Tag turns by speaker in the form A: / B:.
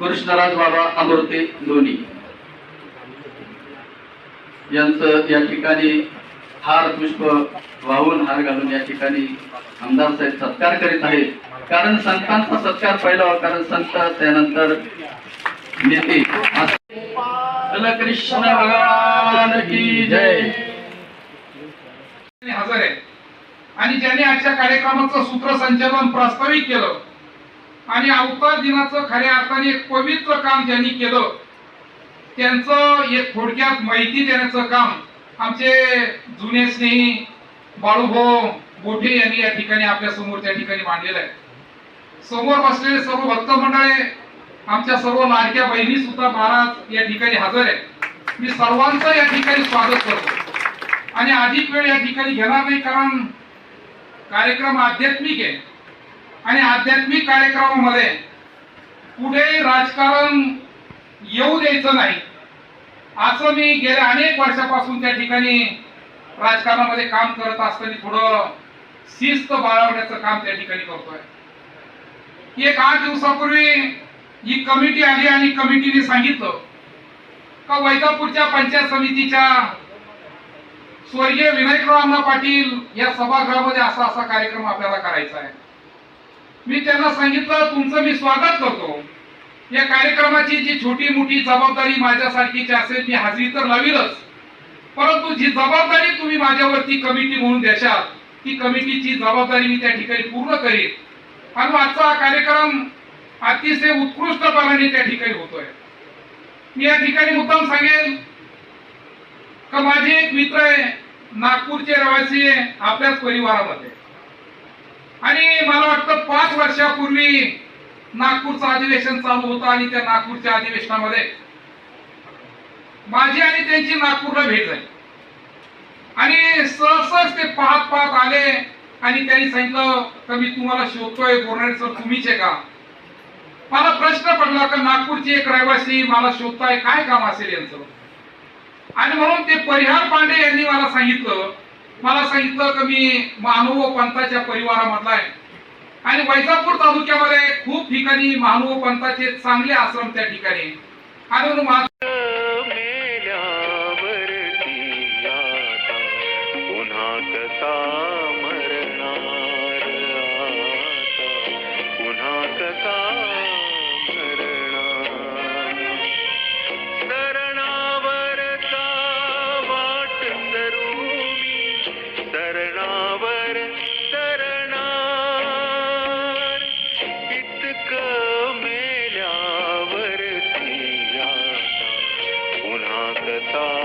A: कृष्णराज बाबा अमृते लोणी. यांचं या ठिकाणी हार पुष्प वाहून हार घालून या ठिकाणी आमदार साहेब सत्कार करीत आहेत. कारण संतांचा सत्कार पहिला कारण संत त्यानंतर नेते. कृष्ण भगवान की जय.
B: हजर आहे आणि ज्यांनी आजच्या कार्यक्रमाचं सूत्रसंचालन प्रास्ताविक केलं आणि अवतार दिनाचं खऱ्या अर्थाने एक पवित्र काम ज्यांनी केलं त्यांचं एक थोडक्यात माहिती देण्याचं काम आमचे जुने स्नेही बाळूभाऊ गोठे यांनी या ठिकाणी आपल्यासमोर त्या ठिकाणी मांडलेलं आहे. समोर बसलेले सर्व भक्त मंडळे आमच्या सर्व लाडक्या बहिणी सुद्धा महाराज या ठिकाणी हजर आहे मी सर्वांचं या ठिकाणी स्वागत करतो. आणि अधिक वेळ या ठिकाणी घेणार नाही कारण कार्यक्रम आध्यात्मिक आहे. आणि आध्यात्मिक कार्यक्रमामध्ये कुठेही राजकारण येऊ द्यायचं नाही. असं मी गेल्या अनेक वर्षापासून त्या ठिकाणी राजकारणामध्ये काम करत असताना थोडं शिस्त बाळगण्याचं काम त्या ठिकाणी करतोय. एक आठ दिवसापूर्वी ही कमिटी आली आणि कमिटीने सांगितलं का वैजापूरच्या पंचायत समितीच्या स्वर्गीय विनायकराव अण्णा पाटील या सभागृहामध्ये असा असा कार्यक्रम आपल्याला करायचा आहे. मी त्यांना सांगितलं तुमचं मी स्वागत करतो. या कार्यक्रमाची जी छोटी मोठी जबाबदारी माझ्यासारखीची असेल मी हजेरी तर लावीलच. परंतु जी जबाबदारी तुम्ही माझ्यावरती कमिटी म्हणून द्याशाल ती कमिटीची जबाबदारी मी त्या ठिकाणी पूर्ण करीन. आणि आजचा हा कार्यक्रम अतिशय उत्कृष्टपणाने त्या ठिकाणी होतोय. मी या ठिकाणी मुद्दाम सांगेल का माझे एक मित्र आहे नागपूरचे रहिवासी आहे आपल्याच परिवारामध्ये. आणि मला वाटतं पाच वर्षापूर्वी नागपूरचं अधिवेशन चालू होतं आणि त्या नागपूरच्या अधिवेशनामध्ये माझी आणि त्यांची नागपूरला भेट झाली. आणि सहसच ते पाहत पाहत आले आणि त्यांनी सांगितलं का मी तुम्हाला शोधतोय बोलणारे सर तुम्हीच आहे का? मला प्रश्न पडला का नागपूरची एक रहिवासी मला शोधताय काय काम असेल यांचं? आणि म्हणून ते परिहार पांडे यांनी मला सांगितलं मला सांगितलं की मी मानव पंथाच्या परिवारामधला आहे. आणि वैजापूर तालुक्यामध्ये खूप ठिकाणी मानव पंथाचे चांगले आश्रम त्या ठिकाणी आणि माझ Santo.